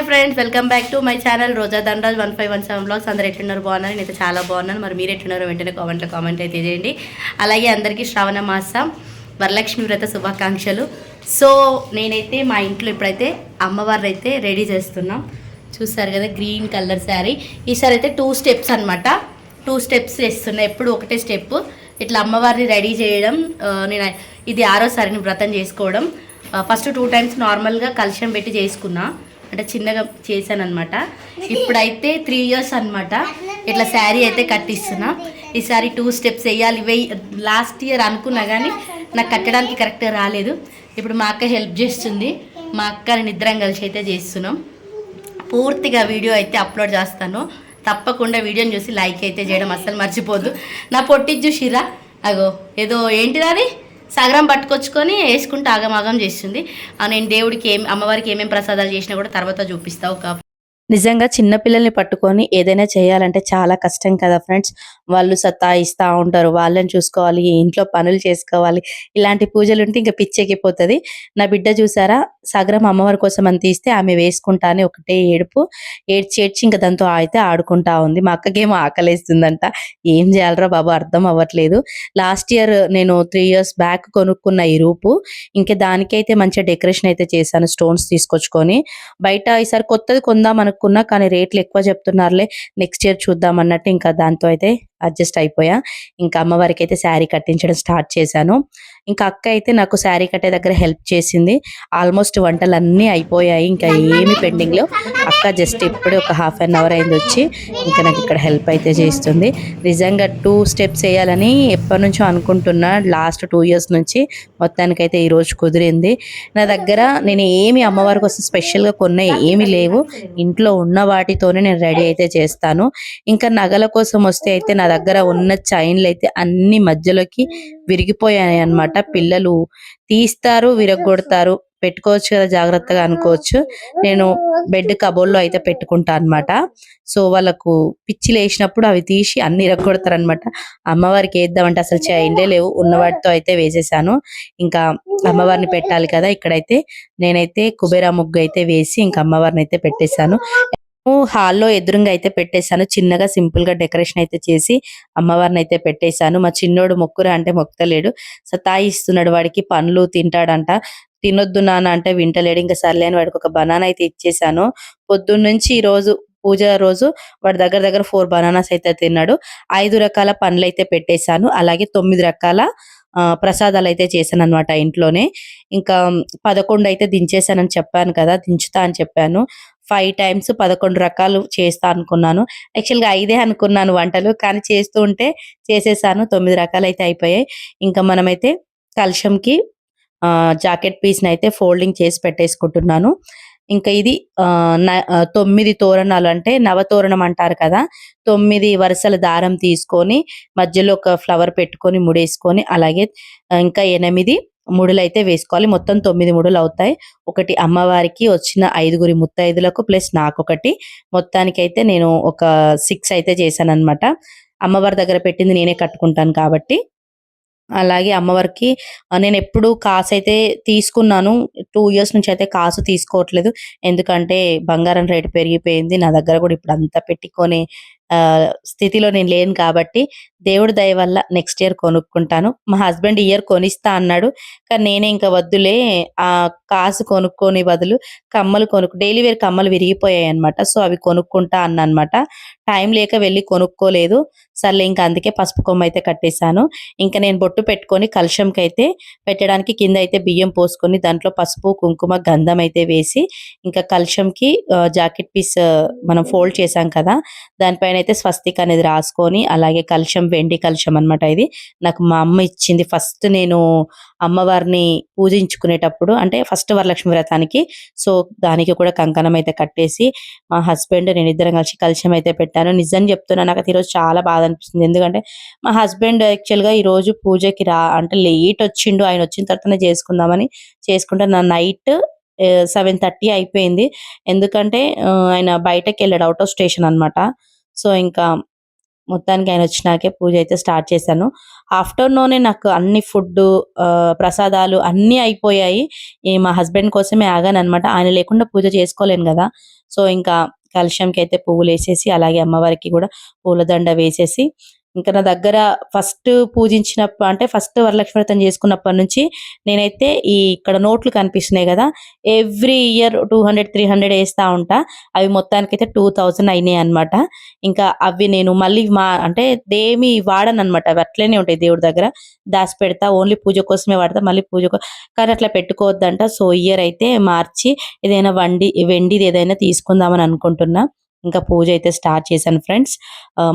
Hi friends welcome back to my channel Roja Dandaraj one five one seven blogs. అందరు ఎట్లున్నారు? బాగున్నారు? నేనైతే చాలా బాగున్నాను. మరి మీరు ఎట్లున్నారు వెంటనే కామెంట్లో కామెంట్ అయితే చేయండి. అలాగే అందరికీ శ్రావణ మాసం వరలక్ష్మి వ్రత శుభాకాంక్షలు. సో నేనైతే మా ఇంట్లో ఇప్పుడైతే అమ్మవారిని అయితే రెడీ చేస్తున్నాం. చూస్తారు కదా గ్రీన్ కలర్ శారీ. ఈసారి అయితే టూ స్టెప్స్ అనమాట టూ స్టెప్స్ వేస్తున్నా ఎప్పుడు ఒకటే స్టెప్ ఇట్లా అమ్మవారిని రెడీ చేయడం నేను ఇది ఆరోసారి వ్రతం చేసుకోవడం. ఫస్ట్ టూ టైమ్స్ నార్మల్గా కలుషం పెట్టి చేసుకున్నా. అంటే చిన్నగా చేశాను అనమాట ఇప్పుడైతే త్రీ ఇయర్స్ అన్నమాట. ఇట్లా శారీ అయితే కట్టిస్తున్నా. ఈసారి టూ స్టెప్స్ వేయాలి వెయ్యి లాస్ట్ ఇయర్ అనుకున్నా కానీ నాకు కట్టడానికి కరెక్ట్గా రాలేదు. ఇప్పుడు మా అక్క హెల్ప్ చేస్తుంది. మా అక్కని నిద్రం కలిసి అయితే చేస్తున్నాం. పూర్తిగా వీడియో అయితే అప్లోడ్ చేస్తాను. తప్పకుండా వీడియోని చూసి లైక్ అయితే చేయడం అస్సలు మర్చిపోద్దు నా పొట్టి చూసిరా అగో ఏదో ఏంటిది అది? సగరం పట్టుకొచ్చుకొని వేసుకుంటూ ఆగమాగం చేస్తుంది. నేను దేవుడికి ఏం అమ్మవారికి ఏమేమి ప్రసాదాలు చేసినా కూడా తర్వాత చూపిస్తా ఒక నిజంగా చిన్న పిల్లల్ని పట్టుకొని ఏదైనా చేయాలంటే చాలా కష్టం కదా ఫ్రెండ్స్. వాళ్ళు సతాయిస్తూ ఉంటారు. వాళ్ళని చూసుకోవాలి. ఇంట్లో పనులు చేసుకోవాలి. ఇలాంటి పూజలు ఉంటే ఇంకా పిచ్చెక్కిపోతుంది. నా బిడ్డ చూసారా? సగరం అమ్మవారి కోసం అని తీస్తే ఆమె వేసుకుంటానే ఒకటే ఏడుపు. ఏడ్చి ఏడ్చి ఇంకా దాంతో అయితే ఆడుకుంటా ఉంది. మా అక్కకేమో ఆకలేస్తుందంట. ఏం చేయాలరా బాబు? అర్థం అవ్వట్లేదు. లాస్ట్ ఇయర్ నేను త్రీ ఇయర్స్ బ్యాక్ కొనుక్కున్న ఈ రూపు. ఇంకా దానికైతే మంచిగా డెకరేషన్ అయితే చేశాను. స్టోన్స్ తీసుకొచ్చుకొని. బయట ఈసారి కొత్తది కొందాం అనుకున్నా కానీ రేట్లు ఎక్కువ చెప్తున్నారులే. నెక్స్ట్ ఇయర్ చూద్దాం అన్నట్టు ఇంకా దాంతో అయితే అడ్జస్ట్ అయిపోయా. ఇంకా అమ్మవారికి అయితే శారీ కట్టించడం స్టార్ట్ చేశాను. ఇంకా అక్క అయితే నాకు శారీ కట్టే దగ్గర హెల్ప్ చేసింది. ఆల్మోస్ట్ వంటలు అన్నీ అయిపోయాయి. ఇంకా ఏమి పెండింగ్లో అక్క జస్ట్ ఇప్పుడే ఒక హాఫ్ అన్ అవర్ అయింది వచ్చి ఇంకా నాకు ఇక్కడ హెల్ప్ అయితే చేస్తుంది. నిజంగా టూ స్టెప్స్ వేయాలని ఎప్పటి నుంచో అనుకుంటున్నా. లాస్ట్ టూ ఇయర్స్ నుంచి మొత్తానికైతే ఈరోజు కుదిరింది. నా దగ్గర నేను ఏమి అమ్మవారి కోసం స్పెషల్గా కొన్న ఏమి లేవు. ఇంట్లో ఉన్న వాటితోనే నేను రెడీ అయితే చేస్తాను. ఇంకా నగల కోసం వస్తే అయితే నా దగ్గర ఉన్న చైన్లు అయితే అన్ని మధ్యలోకి విరిగిపోయాయి అన్నమాట. పిల్లలు తీస్తారు విరగొడతారు. పెట్టుకోవచ్చు కదా జాగ్రత్తగా అనుకోవచ్చు. నేను బెడ్ కబోర్డ్లో అయితే పెట్టుకుంటా అన్నమాట. సో వాళ్ళకు పిచ్చి లేచినప్పుడు అవి తీసి అన్ని ఇరగొడతారు అనమాట అమ్మవారికి వేద్దామంటే అసలు చైన్లే లేవు. ఉన్నవాటితో అయితే వేసేసాను. ఇంకా అమ్మవారిని పెట్టాలి కదా ఇక్కడైతే. నేనైతే కుబేరా ముగ్గు అయితే వేసి ఇంకా అమ్మవారిని అయితే పెట్టేశాను. హాల్లో ఎదురుగా అయితే పెట్టేశాను. చిన్నగా సింపుల్గా డెకరేషన్ అయితే చేసి అమ్మవారిని అయితే పెట్టేశాను. మా చిన్నోడు మొక్కురా అంటే మొక్కలేడు సతాయిస్తున్నాడు వాడికి పండ్లు తింటాడంట. తినొద్దు నాన్న అంటే వింటలేడు. ఇంకా సర్లే అని వాడికి ఒక బనానా అయితే ఇచ్చేసాను పొద్దున్న నుంచి ఈ రోజు పూజ రోజు వాడి దగ్గర దగ్గర ఫోర్ బనానాస్ అయితే తిన్నాడు. ఐదు రకాల పండ్లు అయితే పెట్టేశాను. అలాగే తొమ్మిది రకాల ఆ, ప్రసాదాలు అయితే చేశాను అనమాట ఇంట్లోనే. ఇంకా పదకొండు అయితే దించేసానని చెప్పాను కదా దించుతా అని చెప్పాను. ఫైవ్ టైమ్స్ పదకొండు రకాలు చేస్తా అనుకున్నాను. యాక్చువల్గా ఐదే అనుకున్నాను వంటలు కానీ చేస్తూ ఉంటే చేసేసాను. తొమ్మిది రకాలు అయితే అయిపోయాయి. ఇంకా మనమైతే కలశంకి జాకెట్ పీస్ అయితే ఫోల్డింగ్ చేసి పెట్టేసుకుంటున్నాను. ఇంకా ఇది ఆ, న- తొమ్మిది తోరణాలు అంటే నవతోరణం అంటారు కదా. తొమ్మిది వరుసల దారం తీసుకొని మధ్యలో ఒక ఫ్లవర్ పెట్టుకొని ముడేసుకొని అలాగే ఇంకా ఎనిమిది ముడులు అయితే వేసుకోవాలి. మొత్తం తొమ్మిది ముడులు అవుతాయి. ఒకటి అమ్మవారికి వచ్చిన ఐదుగురి ముత్తైదులకు ప్లస్ నాకొకటి. మొత్తానికైతే నేను ఒక సిక్స్ అయితే చేశాను అనమాట అమ్మవారి దగ్గర పెట్టింది నేనే కట్టుకుంటాను కాబట్టి. అలాగే అమ్మవారికి నేను ఎప్పుడు కాసు అయితే తీసుకున్నాను. టూ ఇయర్స్ నుంచి అయితే కాసు తీసుకోవట్లేదు. ఎందుకంటే బంగారం రేటు పెరిగిపోయింది. నా దగ్గర కూడా ఇప్పుడు అంతా పెట్టుకొని స్థితిలో నేను లేను కాబట్టి దేవుడి దయ వల్ల నెక్స్ట్ ఇయర్ కొనుక్కుంటాను. మా హస్బెండ్ ఇయర్ కొనిస్తా అన్నాడు. కానీ నేనే ఇంకా వద్దులే. ఆ కాసు కొనుక్కొని బదులు కమ్మలు కొనుక్కు డైలీ వేర్ కమ్మలు విరిగిపోయాయి అనమాట సో అవి కొనుక్కుంటా అన్నమాట టైం లేక వెళ్ళి కొనుక్కోలేదు. సర్లే ఇంకా అందుకే పసుపు కొమ్మ అయితే కట్టేశాను. ఇంకా నేను బొట్టు పెట్టుకొని కలశంకి అయితే పెట్టడానికి కింద అయితే బియ్యం పోసుకొని దాంట్లో పసుపు కుంకుమ గంధం అయితే వేసి ఇంకా కలశంకి జాకెట్ పీస్ మనం ఫోల్డ్ చేసాం కదా దానిపైన అయితే స్వస్తిక్ అనేది రాసుకొని అలాగే కలశం వెండి కలశం అన్నమాట ఇది. నాకు మా అమ్మ ఇచ్చింది. ఫస్ట్ నేను అమ్మవారిని పూజించుకునేటప్పుడు అంటే ఫస్ట్ వరలక్ష్మి వ్రతానికి సో దానికి కూడా కంకణం అయితే కట్టేసి మా హస్బెండ్ నేను ఇద్దరం కలిసి కలశం అయితే పెట్టాను నిజం చెప్తున్నా నాకు ఈరోజు చాలా బాధ అనిపిస్తుంది. ఎందుకంటే మా హస్బెండ్ యాక్చువల్గా ఈ రోజు పూజకి రా అంటే లేట్ వచ్చిండు. ఆయన వచ్చిన తర్వాతనే చేసుకుందామని చేసుకుంటే. నా నైట్ సెవెన్ థర్టీ అయిపోయింది. ఎందుకంటే ఆయన బయటకి వెళ్ళాడు అవుట్ ఆఫ్ స్టేషన్ అన్నమాట. సో ఇంకా మొత్తానికి ఆయన వచ్చినాకే పూజ అయితే స్టార్ట్ చేశాను. ఆఫ్టర్నూనే నాకు అన్ని ఫుడ్ ప్రసాదాలు అన్నీ అయిపోయాయి. ఈ మా హస్బెండ్ కోసమే ఆగాను అనమాట ఆయన లేకుండా పూజ చేసుకోలేను కదా. సో ఇంకా కలశంకి అయితే పువ్వులు వేసేసి అలాగే అమ్మవారికి కూడా పూలదండ వేసేసి ఇంకా నా దగ్గర ఫస్ట్ పూజించినప్పుడు అంటే ఫస్ట్ వరలక్ష్మి వ్రతం చేసుకున్నప్పటి నుంచి నేనైతే ఈ ఇక్కడ నోట్లు కనిపిస్తున్నాయి కదా every year two hundred three hundred వేస్తా ఉంటా. అవి మొత్తానికి అయితే టూ థౌజండ్ అయినాయి అనమాట ఇంకా అవి నేను మళ్ళీ మా అంటే దేమి వాడను అనమాట అవి అట్లనే ఉంటాయి దేవుడి దగ్గర. దాచి పెడతా ఓన్లీ పూజ కోసమే వాడతా మళ్ళీ పూజ కానీ అట్లా పెట్టుకోవద్దంట. సో ఇయర్ అయితే మార్చి ఏదైనా వండి వెండిది ఏదైనా తీసుకుందామని అనుకుంటున్నా. ఇంకా పూజ అయితే స్టార్ట్ చేశాను ఫ్రెండ్స్.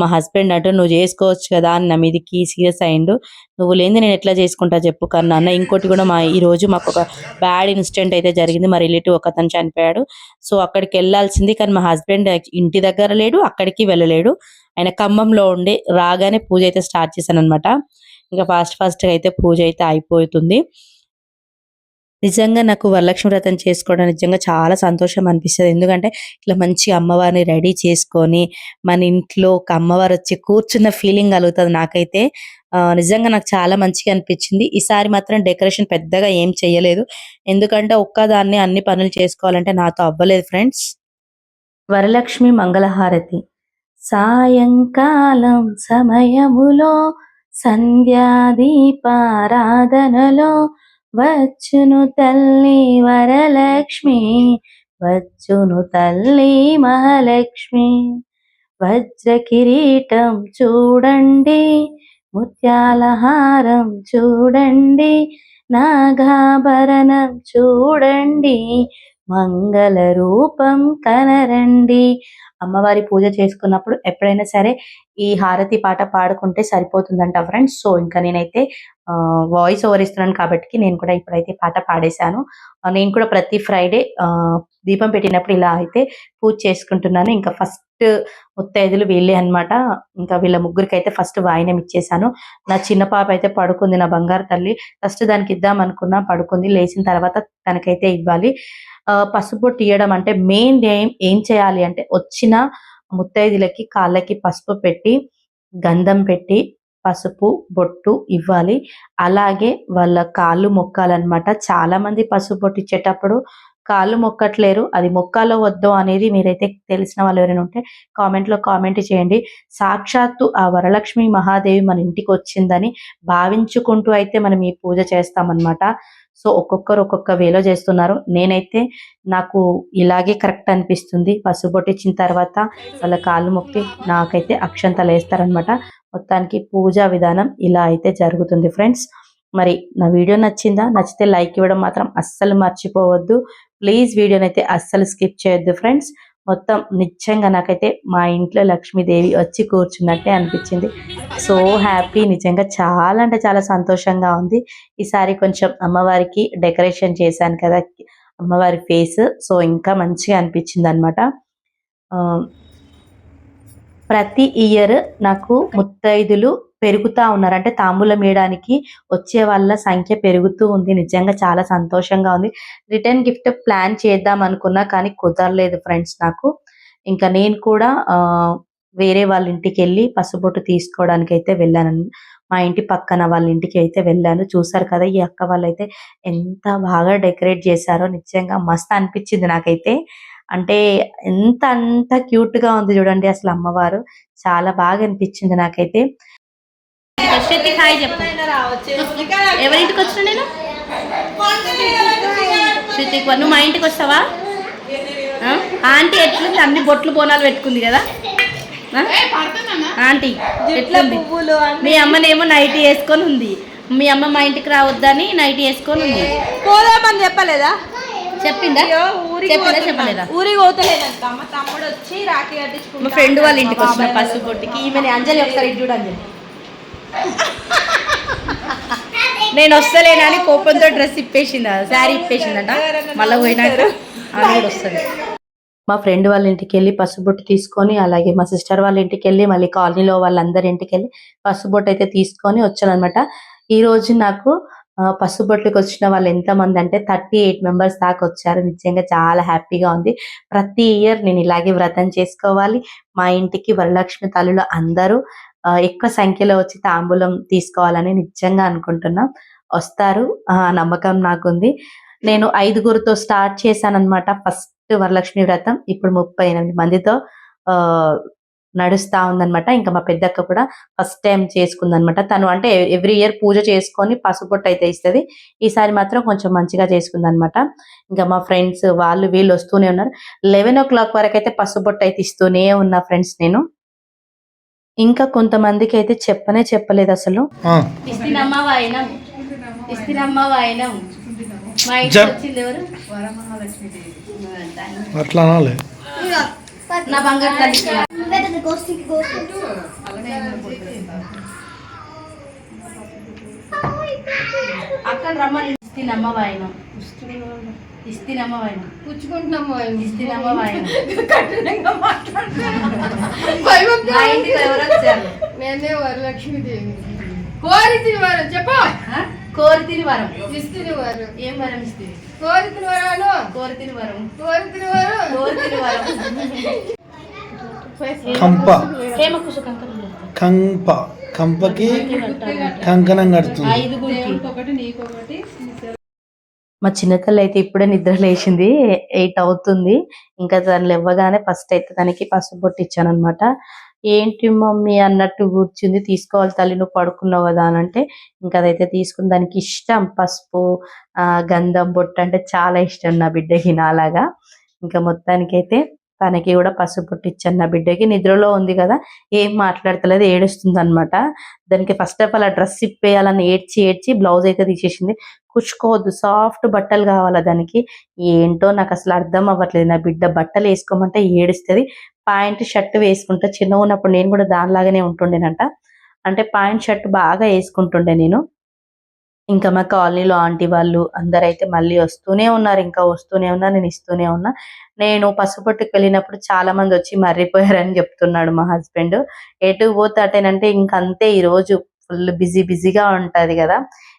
మా హస్బెండ్ అంటూ నువ్వు చేసుకోవచ్చు కదా అని నా మీదకి సీరియస్ అయిండు నువ్వు లేని నేను ఎట్లా చేసుకుంటా చెప్పు కన్నా అన్న ఇంకోటి కూడా మా ఈ రోజు మాకు ఒక బ్యాడ్ ఇన్సిడెంట్ అయితే జరిగింది. మా రిలేటివ్ ఒక అతను చనిపోయాడు. సో అక్కడికి వెళ్ళాల్సింది కానీ మా హస్బెండ్ ఇంటి దగ్గర లేడు అక్కడికి వెళ్ళలేడు. ఆయన ఖమ్మంలో ఉండి రాగానే పూజ అయితే స్టార్ట్ చేశాను అనమాట ఇంకా ఫాస్ట్ ఫాస్ట్గా అయితే పూజ అయితే అయిపోతుంది. నిజంగా నాకు వరలక్ష్మి వ్రతం చేసుకోవడం నిజంగా చాలా సంతోషం అనిపిస్తుంది. ఎందుకంటే ఇట్లా మంచి అమ్మవారిని రెడీ చేసుకొని మన ఇంట్లో ఒక అమ్మవారు వచ్చి కూర్చున్న ఫీలింగ్ కలుగుతుంది నాకైతే. నిజంగా నాకు చాలా మంచిగా అనిపించింది. ఈసారి మాత్రం డెకరేషన్ పెద్దగా ఏం చేయలేదు ఎందుకంటే ఒక్కదాన్ని అన్ని పనులు చేసుకోవాలంటే నాతో అవ్వలేదు ఫ్రెండ్స్. వరలక్ష్మి మంగళహారతి. సాయంకాలం సమయములో సంధ్యాదీపారాధనలో వచ్చును తల్లి వరలక్ష్మి వచ్చును తల్లి మహాలక్ష్మి. వజ్ర కిరీటం చూడండి ముత్యాల హారం చూడండి నాగాభరణం చూడండి మంగళ రూపం కనరండి. అమ్మవారి పూజ చేసుకున్నప్పుడు ఎప్పుడైనా సరే ఈ హారతి పాట పాడుకుంటే సరిపోతుందంట ఫ్రెండ్స్ సో ఇంకా నేనైతే వాయిస్ ఓవర్ ఇస్తున్నాను కాబట్టి నేను కూడా ఇప్పుడైతే పాట పాడేశాను. నేను కూడా ప్రతి ఫ్రైడే దీపం పెట్టినప్పుడు ఇలా అయితే పూజ చేసుకుంటున్నాను. ఇంకా ఫస్ట్ ముత్తైదులు వీళ్ళే అన్నమాట. ఇంకా వీళ్ళ ముగ్గురికి అయితే ఫస్ట్ వాయినం ఇచ్చేసాను నా చిన్న పాప అయితే పడుకుంది నా బంగారు తల్లి. ఫస్ట్ దానికి ఇద్దాం అనుకున్నా పడుకుంది. లేచిన తర్వాత తనకైతే ఇవ్వాలి. ఆ, పసుపు తీయడం అంటే మెయిన్ ఏం ఏం చేయాలి అంటే వచ్చిన ముత్తైదులకి కాళ్ళకి పసుపు పెట్టి గంధం పెట్టి పసుపు బొట్టు ఇవ్వాలి. అలాగే వాళ్ళ కాళ్ళు మొక్కాలన్నమాట. చాలా మంది పసుపు బొట్టు ఇచ్చేటప్పుడు కాళ్ళు మొక్కట్లేరు. అది మొక్కాలో వద్దో అనేది మీరైతే తెలిసిన వాళ్ళు ఎవరైనా ఉంటే కామెంట్లో కామెంట్ చేయండి. సాక్షాత్తు ఆ వరలక్ష్మి మహాదేవి మన ఇంటికి వచ్చిందని భావించుకుంటూ అయితే మనం ఈ పూజ చేస్తామన్నమాట. సో ఒక్కొక్కరు ఒక్కొక్క వేలో చేస్తున్నారు. నేనైతే నాకు ఇలాగే కరెక్ట్ అనిపిస్తుంది. పసుపు తర్వాత వాళ్ళ కాళ్ళు మొక్కి నాకైతే అక్షంతలు వేస్తారనమాట మొత్తానికి పూజా విధానం ఇలా అయితే జరుగుతుంది ఫ్రెండ్స్ మరి నా వీడియో నచ్చిందా? నచ్చితే లైక్ ఇవ్వడం మాత్రం అస్సలు మర్చిపోవద్దు. ప్లీజ్ వీడియోనైతే అస్సలు స్కిప్ చేయొద్దు ఫ్రెండ్స్ మొత్తం నిజంగా నాకైతే మా ఇంట్లో లక్ష్మీదేవి వచ్చి కూర్చున్నట్టే అనిపించింది. సో హ్యాపీ నిజంగా చాలా అంటే చాలా సంతోషంగా ఉంది. ఈసారి కొంచెం అమ్మవారికి డెకరేషన్ చేశాను కదా అమ్మవారి ఫేస్ సో ఇంకా మంచిగా అనిపించింది అనమాట ప్రతి ఇయర్ నాకు ముత్తైదులు పెరుగుతా ఉన్నారు. అంటే తాంబూలం వేయడానికి వచ్చే వాళ్ళ సంఖ్య పెరుగుతూ ఉంది. నిజంగా చాలా సంతోషంగా ఉంది. రిటర్న్ గిఫ్ట్ ప్లాన్ చేద్దాం అనుకున్నా కానీ కుదరలేదు ఫ్రెండ్స్ నాకు. ఇంకా నేను కూడా వేరే వాళ్ళ ఇంటికి వెళ్ళి పసుబొట్టు తీసుకోవడానికి అయితే వెళ్ళాను. మా ఇంటి పక్కన వాళ్ళ ఇంటికి అయితే వెళ్ళాను. చూసారు కదా ఈ అక్క వాళ్ళైతే ఎంత బాగా డెకరేట్ చేశారో. నిజంగా మస్త్ అనిపించింది నాకైతే. అంటే ఎంత అంత క్యూట్గా ఉంది చూడండి అసలు అమ్మవారు. చాలా బాగా అనిపించింది నాకైతే. శృతి హాయ్ చెప్పు. ఎవరింటికి వచ్చిన నేను? శృతి నువ్వు మా ఇంటికి వస్తావా? ఆంటీ ఎట్లుంది? అన్ని బొట్లు బోనాలు పెట్టుకుంది కదా? ఆంటీ ఎట్లుంది? మీ అమ్మనేమో నైట్ వేసుకొని ఉంది. మీ అమ్మ మా ఇంటికి రావద్దని నైట్ వేసుకొని ఉంది. పోదామని చెప్పలేదా? చెప్పిందా? ఊరికి చెప్పిందా? పోతున్నా. చెప్పలేదా? ఊరికి పోతలేదంట మా తమ్ముడు వచ్చి రాఖీ మా కట్టించుకుంటా ఫ్రెండ్ వాళ్ళ ఇంటికి వచ్చిన పసుపు బొట్టికి ఈమె అంజలి ఒకసారి ఇటు చూడు అంజలి. నేను వస్తలేనని కోపంతో డ్రెస్ ఇప్పేసింది. శారీ ఇప్పేసిందంట. మళ్ళీ పోయినాక కూడా వస్తుంది. మా ఫ్రెండ్ వాళ్ళ ఇంటికి వెళ్ళి పసుబొట్టు తీసుకొని అలాగే మా సిస్టర్ వాళ్ళ ఇంటికి వెళ్ళి మళ్ళీ కాలనీలో వాళ్ళందరి ఇంటికి వెళ్ళి పసుబొట్టు అయితే తీసుకొని వచ్చాను అనమాట ఈ రోజు నాకు పసుపొట్లకు వచ్చిన వాళ్ళు ఎంతమంది అంటే థర్టీ ఎయిట్ మెంబర్స్ దాకా వచ్చారు. నిజంగా చాలా హ్యాపీగా ఉంది. ప్రతి ఇయర్ నేను ఇలాగే వ్రతం చేసుకోవాలి. మా ఇంటికి వరలక్ష్మి తల్లులు అందరూ ఎక్కువ సంఖ్యలో వచ్చి తాంబూలం తీసుకోవాలని నిజంగా అనుకుంటున్నాం. వస్తారు. ఆ నమ్మకం నాకుంది. నేను ఐదుగురితో స్టార్ట్ చేశాను అనమాట ఫస్ట్ వరలక్ష్మి వ్రతం. ఇప్పుడు ముప్పై ఎనిమిది మందితో నడుస్తా ఉందన్నమాట. ఇంకా మా పెద్దక్క కూడా ఫస్ట్ టైం చేసుకుందనమాట తను అంటే ఎవ్రీ ఇయర్ పూజ చేసుకొని పసుపొట్టు అయితే ఇస్తుంది. ఈసారి మాత్రం కొంచెం మంచిగా చేసుకుందనమాట ఇంకా మా ఫ్రెండ్స్ వాళ్ళు వీళ్ళు వస్తూనే ఉన్నారు. లెవెన్ ఓ క్లాక్ వరకు అయితే పసుపొట్టు అయితే ఇస్తూనే ఉన్నా ఫ్రెండ్స్ నేను. ఇంకా కొంతమందికి అయితే చెప్పనే చెప్పలేదు అసలు. అట్లా నా బంగారు అక్కడ రమ్మని. ఇస్తినమ్మ వాయినం. ఇస్తినమ్మ వాయినం. పుచ్చుకుంటున్నాము ఇస్తినమ్మ వాయినం. కఠినంగా మాట్లాడుతున్నాను మా ఇంటికి ఎవరు వచ్చారు? నేనే వరలక్ష్మీదేవి కోరితిని వరం చెప్పు? కోరితిని వరం ఇస్తుంది వరం ఏం వరం ఇస్తుంది కోరితిని వరాలు కోరితిని వరం కోరితిని వరం? కోరితిని వరం కంప కంప. కంపకి కంకణం కడుతుంది. ఐదుగురికి. ఒకటి నీకొకటి మా చిన్నతల్లి అయితే ఇప్పుడే నిద్ర లేచింది. ఎయిట్ అవుతుంది. ఇంకా తను లేవగానే ఫస్ట్ అయితే తనకి పసుపు బొట్టు ఇచ్చాను అనమాట ఏంటి మమ్మీ అన్నట్టు కూర్చుంది తీసుకోవాలి తల్లి నువ్వు పడుకున్నావు కదా అని అంటే ఇంకా అదైతే తీసుకుని దానికి ఇష్టం పసుపు ఆ గంధం బొట్టు అంటే చాలా ఇష్టం నా బిడ్డకి నాలాగా. ఇంకా మొత్తానికైతే తనకి కూడా పసుపు పుట్టించాను నా బిడ్డకి. నిద్రలో ఉంది కదా ఏం మాట్లాడతలేదు ఏడుస్తుంది అనమాట దానికి ఫస్ట్ ఆఫ్ ఆల్ ఆ డ్రెస్ ఇప్పేయాలని ఏడ్చి ఏడ్చి బ్లౌజ్ అయితే తీసేసింది. కుచ్చుకోవద్దు సాఫ్ట్ బట్టలు కావాలా దానికి? ఏంటో నాకు అసలు అర్థం అవ్వట్లేదు. నా బిడ్డ బట్టలు వేసుకోమంటే ఏడుస్తుంది. పాయింట్ షర్ట్ వేసుకుంటా. చిన్న ఉన్నప్పుడు నేను కూడా దానిలాగానే ఉంటుండేనంట. అంటే పాయింట్ షర్ట్ బాగా వేసుకుంటుండే నేను. ఇంకా మా కాలనీలో ఆంటీ వాళ్ళు అందరైతే మళ్ళీ వస్తూనే ఉన్నారు. ఇంకా వస్తూనే ఉన్నారు నేను ఇస్తూనే ఉన్నా. నేను పసుపొట్టుకు వెళ్ళినప్పుడు చాలా మంది వచ్చి మర్రిపోయారని చెప్తున్నాడు మా హస్బెండ్. ఎటు పోతే అటేనంటే అంతే ఈ రోజు ఫుల్ బిజీ బిజీగా ఉంటది కదా.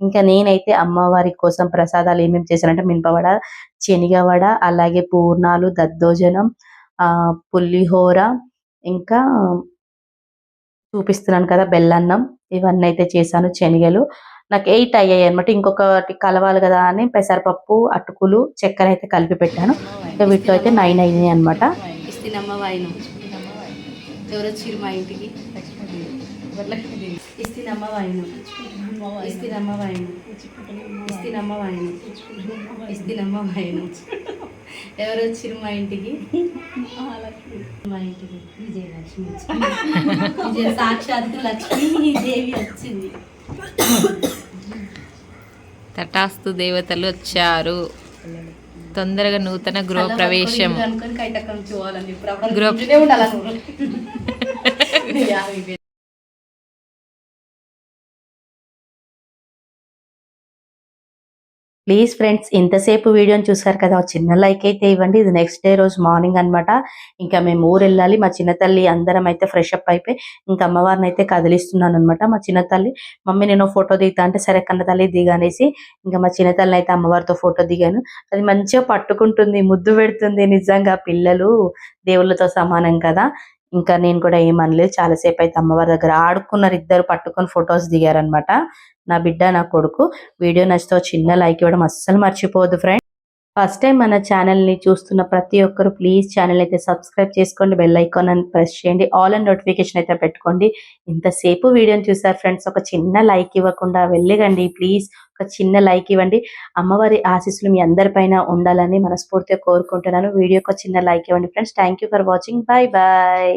ఇంకా నేనైతే అమ్మవారి కోసం ప్రసాదాలు ఏమేమి చేశానంటే మినపవడ శనగవడ అలాగే పూర్ణాలు దద్దోజనం పులిహోర ఇంకా చూపిస్తున్నాను కదా బెల్లన్నం. ఇవన్నీ అయితే చేశాను శనగలు. నాకు ఎయిట్ అయ్యాయి అనమాట ఇంకొకటి కలవాలి కదా అని పెసరపప్పు అటుకులు చక్కెర అయితే కలిపి పెట్టాను. ఇంకా వీటిలో అయితే నైన్ అయినాయి అనమాట ఇస్తినమ్మ ఎవరు వచ్చిర్రు మా ఇంటికి? ఇస్తినమ్మ వాయినం వాయినం ఎవరు వచ్చిర్రు మా ఇంటికి? మా ఇంటికి. విజయలక్ష్మి విజయ సాక్షాత్ లక్ష్మీ దేవి వచ్చింది. తటాస్తు దేవతలు వచ్చారు. తొందరగా నూతన గృహ ప్రవేశం. అనుకొని కైటక్కం చూడాలని ఇప్పుడు అప్పుడు గృహ- ప్లీజ్ ఫ్రెండ్స్ ఇంతసేపు వీడియోని చూసారు కదా చిన్న లైక్ అయితే ఇవ్వండి. ఇది నెక్స్ట్ డే రోజు మార్నింగ్ అన్నమాట. ఇంకా మేము ఊరు వెళ్ళాలి మా చిన్న తల్లి అందరం అయితే ఫ్రెష్ అప్ అయిపోయి ఇంకా అమ్మవారిని అయితే కదిలిస్తున్నాను అనమాట మా చిన్న తల్లి మమ్మీ నేను ఫోటో దిగుతా. అంటే సరే కన్న తల్లి దిగనేసి ఇంకా మా చిన్న తల్లి అయితే అమ్మవారితో ఫోటో దిగాను. అది మంచిగా పట్టుకుంటుంది ముద్దు పెడుతుంది నిజంగా పిల్లలు దేవుళ్ళతో సమానం కదా. ఇంకా నేను కూడా ఏమనలేదు చాలాసేపు అయితే అమ్మవారి దగ్గర ఆడుకున్నారు. ఇద్దరు పట్టుకొని ఫొటోస్ దిగారనమాట నా బిడ్డ నా కొడుకు. వీడియో నచ్చితే చిన్న లైక్ ఇవ్వడం అస్సలు మర్చిపోవద్దు ఫ్రెండ్ ఫస్ట్ టైం మన ఛానల్ని చూస్తున్న ప్రతి ఒక్కరు ప్లీజ్ ఛానల్ అయితే సబ్స్క్రైబ్ చేసుకోండి బెల్ ఐకాన్ అని ప్రెస్ చేయండి ఆల్ అండ్ నోటిఫికేషన్ అయితే పెట్టుకోండి. ఇంతసేపు వీడియోని చూసారు ఫ్రెండ్స్ ఒక చిన్న లైక్ ఇవ్వకుండా వెళ్ళగండి ప్లీజ్ ఒక చిన్న లైక్ ఇవ్వండి. అమ్మవారి ఆశీస్సులు మీ అందరిపైన ఉండాలని మనస్ఫూర్తిగా కోరుకుంటున్నాను. వీడియోకి ఒక చిన్న లైక్ ఇవ్వండి friends. Thank you for watching. Bye bye